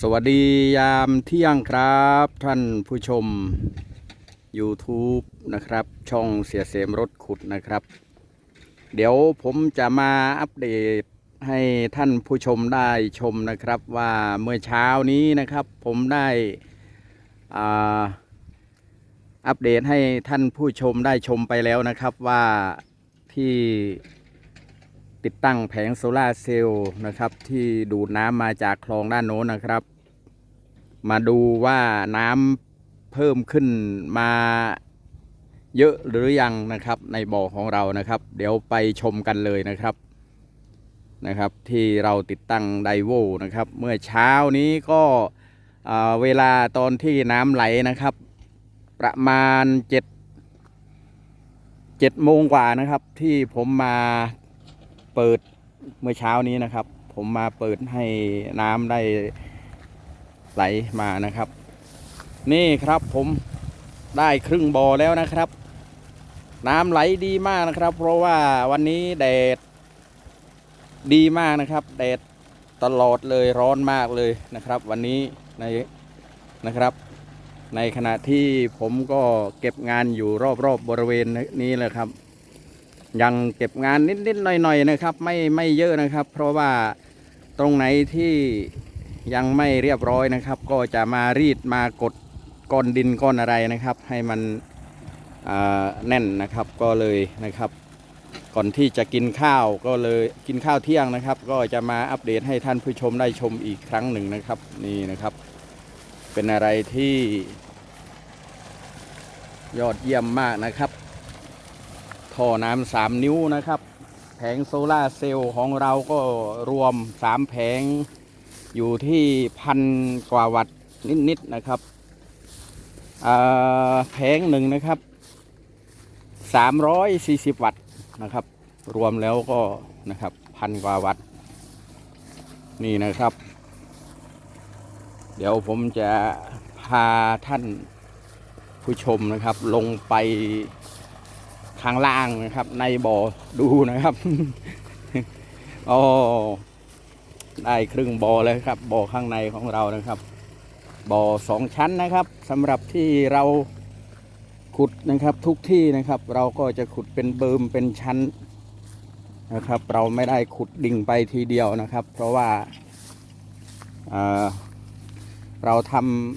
สวัสดียามเที่ยงครับ ท่านผู้ชม YouTube นะครับ ช่องเสียเสมรถขุดนะครับ เดี๋ยวผมจะมาอัปเดตให้ท่านผู้ชมได้ชมนะครับว่าเมื่อเช้านี้นะครับ ผมได้อัปเดตให้ท่านผู้ชมได้ชมไปแล้วนะครับว่าที่ ติดตั้งแผงโซลาร์เซลล์นะครับ ที่ดูดน้ำมาจากคลองด้านโน้นนะครับ มาดูว่าน้ำเพิ่มขึ้นมาเยอะหรือยังนะครับ ในบ่อของเรานะครับ เดี๋ยวไปชมกันเลยนะครับนะครับ ที่เราติดตั้งไดโวนะครับ เมื่อเช้านี้ก็เวลาตอนที่น้ำไหลนะครับ ประมาณเจ็ดเจ็ดโมงกว่านะครับ ที่ผมมา เปิดเมื่อเช้านี้นะครับ ผมมาเปิดให้น้ำได้ไหลมานะครับ นี่ครับผมได้ครึ่งบ่อแล้วนะครับ น้ำไหลดีมากนะครับ เพราะว่าวันนี้แดดดีมากนะครับ แดดตลอดเลยร้อนมากเลยนะครับ วันนี้ในนะครับ ในขณะที่ผมก็เก็บงานอยู่รอบๆบบริเวณนี้แหละครับ ยังเก็บงานนิดๆหน่อยๆนะครับ ไม่ไม่เยอะนะครับ เพราะว่าตรงไหนที่ยังไม่เรียบร้อยนะครับ ก็จะมารีดมากดก้อนดินก้อนอะไรนะครับ ให้มันแน่นนะครับก็เลยนะครับ ก่อนที่จะกินข้าวก็เลยกินข้าวเที่ยงนะครับ ก็จะมาอัปเดตให้ท่านผู้ชมได้ชมอีกครั้งหนึ่งนะครับนี่นะครับ เป็นอะไรที่ยอดเยี่ยมมากนะครับ ท่อน้ำสามนิ้วนะครับ แผงโซลาร์เซลล์ของเราก็รวมสามแผงอยู่ที่พันกว่าวัตต์นิดๆนะครับแผงหนึ่งนะครับสามร้อยสี่สิบวัตต์นะครับ รวมแล้วก็นะครับพันกว่าวัตต์นี่นะครับ เดี๋ยวผมจะพาท่านผู้ชมนะครับลงไป ข้างล่างนะครับ ในบ่อดูนะครับโอ้ได้ครึ่งบ่อเลยครับบ่อข้างในของเรานะครับบ่อสองชั้นนะครับสำหรับที่เราขุดนะครับทุกที่นะครับ เราก็จะขุดเป็นเบิมเป็นชั้นนะครับ เราไม่ได้ขุดดิ่งไปทีเดียวนะครับ เพราะว่าอ่าเราท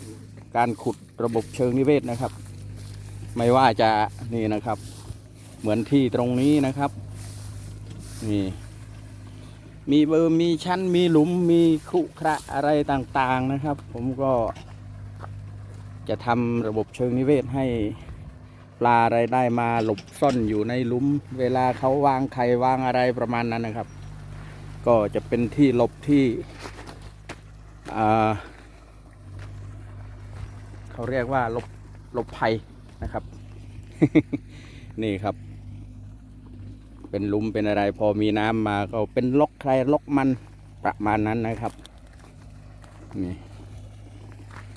ำการขุดระบบเชิงนิเวศนะครับ ไม่ว่าจะนี่นะครับ เหมือนที่ตรงนี้นะครับนี่มีเบอร์มีชั้นมีหลุมมีครุขระอะไรต่างๆนะครับ ผมก็จะทำระบบเชิงนิเวศให้ปลาอะไรได้มาหลบซ่อนอยู่ในหลุม เวลาเขาวางไข่วางอะไรประมาณนั้นนะครับ ก็จะเป็นที่หลบที่เขาเรียกว่าหลบหลบภัยนะครับ นี่ครับ เป็นลุมเป็นอะไรพอมีน้ำมาก็เป็นล็อกใครล็อกมันประมาณนั้นนะครับนี่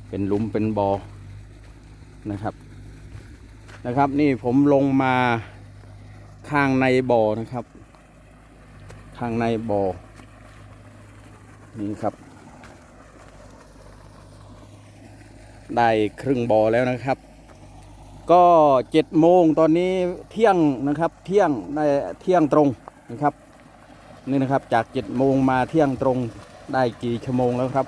เป็นลุมเป็นบอ่อนะครับนะครับ นี่ผมลงมาข้างในบ่อนะครับ ข้างในบ่อนี่ครับ ได้ครึ่งบ่อแล้วนะครับ ก็เจ็ดโมงตอนนี้เที่ยงนะครับเที่ยงได้เที่ยงตรงนะครับนี่นะครับจากเจ็ดโมงมาเที่ยงตรงได้กี่ชั่วโมงแล้วครับ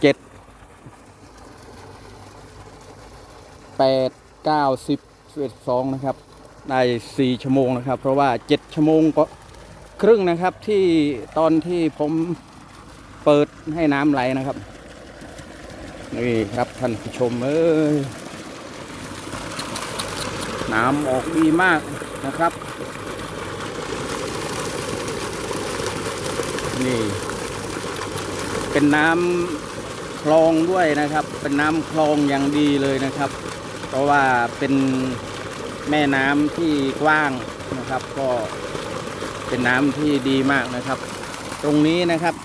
เจ็ดแปดเก้าสิบสิบเอ็ดสองนะครับได้สี่ชั่วโมงนะครับ เพราะว่าเจ็ดชั่วโมงก็ครึ่งนะครับที่ตอนที่ผม เปิดให้น้ำไหลนะครับ นี่ครับท่านผู้ชมเอ้ยน้ำออกดีมากนะครับ นี่ เป็นน้ำคลองด้วยนะครับ เป็นน้ำคลองอย่างดีเลยนะครับ เพราะว่าเป็นแม่น้ำที่กว้างนะครับ ก็เป็นน้ำที่ดีมากนะครับ ตรงนี้นะครับ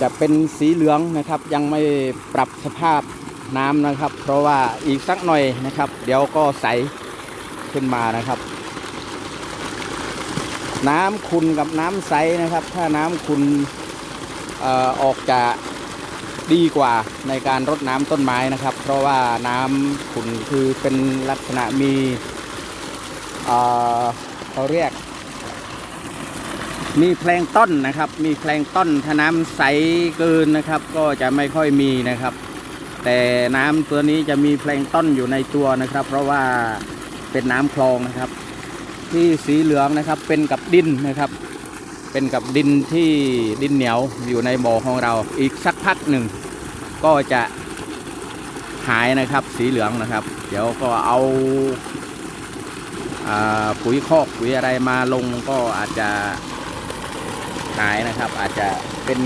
จะเป็นสีเหลืองนะครับ ยังไม่ปรับสภาพน้ำนะครับ เพราะว่าอีกสักหน่อยนะครับ เดี๋ยวก็ใสขึ้นมานะครับ น้ำขุนกับน้ำใสนะครับ ถ้าน้ำขุนเอ่อออกจะดีกว่าในการรดน้ำต้นไม้นะครับ เพราะว่าน้ำขุนคือเป็นลักษณะมีเอ่อเขาเรียก มีแพลงต้นนะครับ มีแพลงต้นถ้าน้ำใสเกินนะครับ ก็จะไม่ค่อยมีนะครับ แต่น้ำตัวนี้จะมีแพลงต้นอยู่ในตัวนะครับ เพราะว่าเป็นน้ำคลองนะครับ ที่สีเหลืองนะครับเป็นกับดินนะครับ เป็นกับดินที่ดินเหนียวอยู่ในบ่อของเราอีกสักพักหนึ่งก็จะหายนะครับ สีเหลืองนะครับ เดี๋ยวก็เอาปุ๋ยคอกปุ๋ยอะไรมาลงก็อาจจะายนะครับ อาจจะเป็น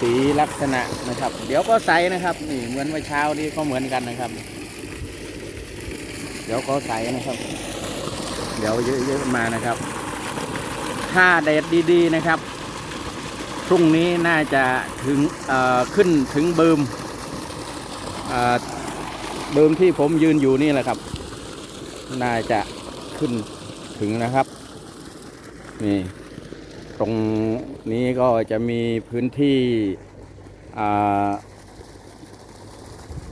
สีลักษณะนะครับ เดี๋ยวก็ใสนะครับนี่เหมือนเมื่อเช้านี้ก็เหมือนกันนะครับ เดี๋ยวก็ใสนะครับ เดี๋ยวเยอะๆมานะครับ ถ้าแดดดีๆนะครับพรุ่งนี้น่าจะถึงขึ้นถึงเบิมเอ่อเบิมที่ผมยืนอยู่นี่แหละครับ น่าจะขึ้นถึงนะครับ นี่ ตรงนี้ก็จะมีพื้นที่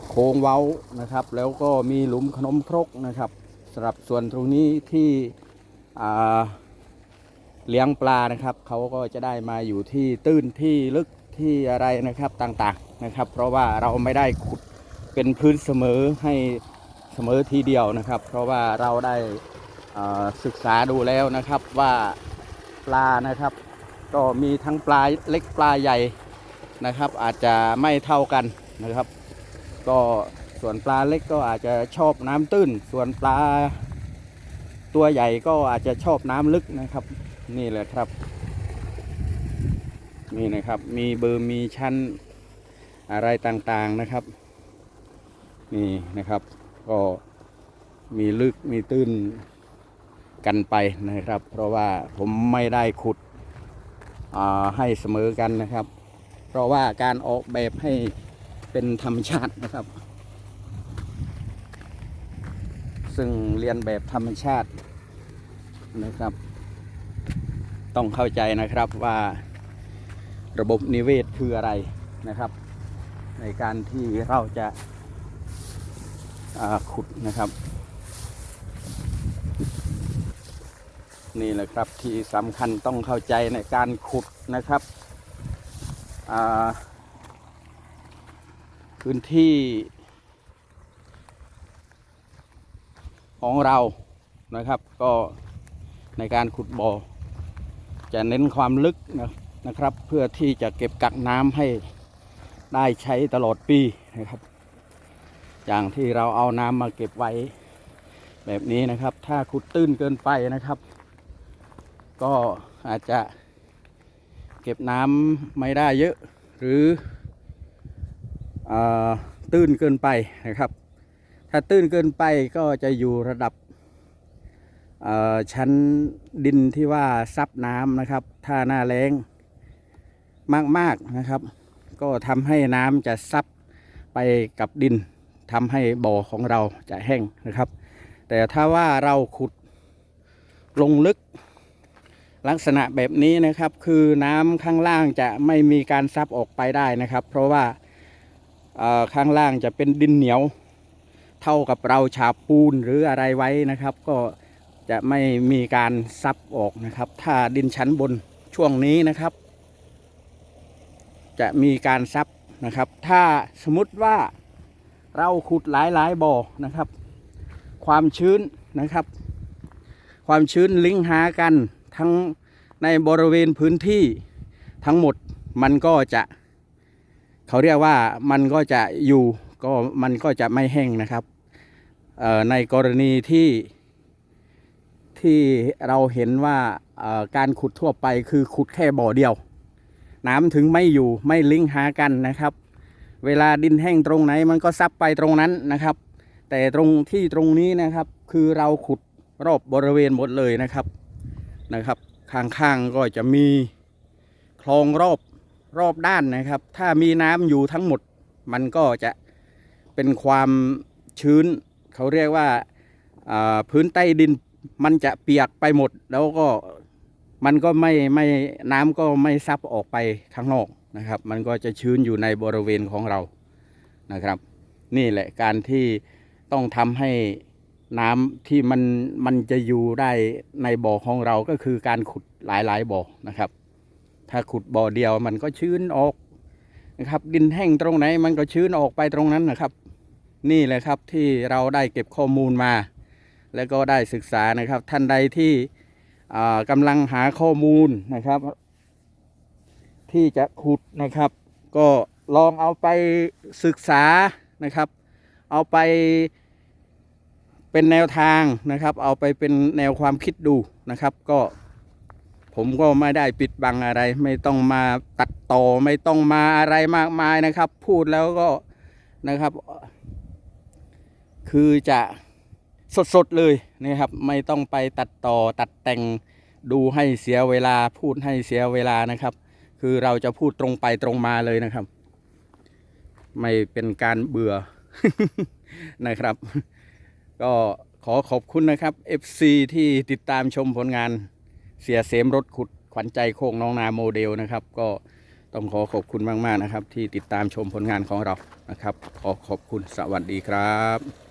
โค้งเว้านะครับ แล้วก็มีหลุมขนมครกนะครับสำหรับส่วนตรงนี้ที่เลี้ยงปลานะครับเขาก็จะได้มาอยู่ที่ตื้นที่ลึกที่อะไรนะครับต่างๆนะครับ เพราะว่าเราไม่ได้ขุดเป็นพื้นเสมอให้เสมอทีเดียวนะครับ เพราะว่าเราได้ศึกษาดูแล้วนะครับว่า ปลานะครับ ก็มีทั้งปลาเล็กปลาใหญ่นะครับ อาจจะไม่เท่ากันนะครับ ก็ส่วนปลาเล็กก็อาจจะชอบน้ำตื้น ส่วนปลาตัวใหญ่ก็อาจจะชอบน้ำลึกนะครับ นี่แหละครับ นี่นะครับมีเบอร์มีชั้นอะไรต่างๆนะครับ นี่นะครับ ก็มีลึกมีตื้น กันไปนะครับ เพราะว่าผมไม่ได้ขุดให้เสมอกันนะครับ เพราะว่าการออกแบบให้เป็นธรรมชาตินะครับ ซึ่งเรียนแบบธรรมชาตินะครับ ต้องเข้าใจนะครับว่าระบบนิเวศคืออะไรนะครับ ในการที่เราจะาขุดนะครับ นี่แหละครับที่สำคัญต้องเข้าใจในการขุดนะครับพื้นที่ของเรานะครับ ก็ในการขุดบ่อ จะเน้นความลึกนะนะครับ เพื่อที่จะเก็บกักน้ำให้ได้ใช้ตลอดปีนะครับ อย่างที่เราเอาน้ำมาเก็บไว้แบบนี้นะครับ ถ้าขุดตื้นเกินไปนะครับ ก็อาจจะเก็บน้ำไม่ได้เยอะ หรืออตื้นเกินไปนะครับ ถ้าตื้นเกินไปก็จะอยู่ระดับชั้นดินที่ว่าซับน้ำนะครับ ถ้าหน้าแรงมากๆนะครับ ก็ทำให้น้ำจะซับไปกับดินทำให้บ่อของเราจะแห้งนะครับ แต่ถ้าว่าเราขุดลงลึก ลักษณะแบบนี้นะครับคือน้ำข้างล่างจะไม่มีการซับออกไปได้นะครับ เพราะว่าข้างล่างจะเป็นดินเหนียว เท่ากับเราฉาบปูนหรืออะไรไว้นะครับ ก็จะไม่มีการซับออกนะครับ ถ้าดินชั้นบนช่วงนี้นะครับ จะมีการซับนะครับ ถ้าสมมติว่าเราขุดหลายหลายบ่อนะครับ ความชื้นนะครับ ความชื้นลิงก์หากัน ทั้งในบริเวณพื้นที่ทั้งหมดมันก็จะ เขาเรียกว่ามันก็จะอยู่ก็มันก็จะไม่แห้งนะครับในกรณีที่ที่เราเห็นว่าการขุดทั่วไปคือขุดแค่บ่อเดียว น้ำถึงไม่อยู่ไม่ลิงหากันนะครับ เวลาดินแห้งตรงไหนมันก็ซับไปตรงนั้นนะครับ แต่ตรงที่ตรงนี้นะครับ คือเราขุดรอบบริเวณหมดเลยนะครับ นะครับ ข้างๆก็จะมีคลองรอบรอบด้านนะครับ ถ้ามีน้ำอยู่ทั้งหมด มันก็จะเป็นความชื้น เขาเรียกว่าพื้นใต้ดินมันจะเปียกไปหมด แล้วก็มันก็ไม่ไม่น้ำก็ไม่ซับออกไปข้างนอกนะครับ มันก็จะชื้นอยู่ในบริเวณของเรานะครับ นี่แหละการที่ต้องทำให้ น้ำที่มันมันจะอยู่ได้ในบ่อของเราก็คือการขุดหลายๆบ่อนะครับ ถ้าขุดบ่อเดียวมันก็ชื้นออกนะครับ ดินแห้งตรงไหนมันก็ชื้นออกไปตรงนั้นนะครับ นี่แหละครับที่เราได้เก็บข้อมูลมา แล้วก็ได้ศึกษานะครับ ท่านใดที่อ่ากำลังหาข้อมูลนะครับ ที่จะขุดนะครับ ก็ลองเอาไปศึกษานะครับ เอาไป เป็นแนวทางนะครับ เอาไปเป็นแนวความคิดดูนะครับ ก็ผมก็ไม่ได้ปิดบังอะไร ไม่ต้องมาตัดต่อไม่ต้องมาอะไรมากมายนะครับ พูดแล้วก็นะครับ คือจะสดๆเลยนะครับ ไม่ต้องไปตัดต่อตัดแต่งดูให้เสียเวลาพูดให้เสียเวลานะครับ คือเราจะพูดตรงไปตรงมาเลยนะครับ ไม่เป็นการเบื่อนะครับ ก็ขอขอบคุณนะครับ FC ที่ติดตามชมผลงานเสียเสมรถขุดขวัญใจโคงน้องนาโมเดลนะครับ ก็ต้องขอขอบคุณมาก ๆ นะครับ ที่ติดตามชมผลงานของเรานะครับ ขอขอบคุณสวัสดีครับ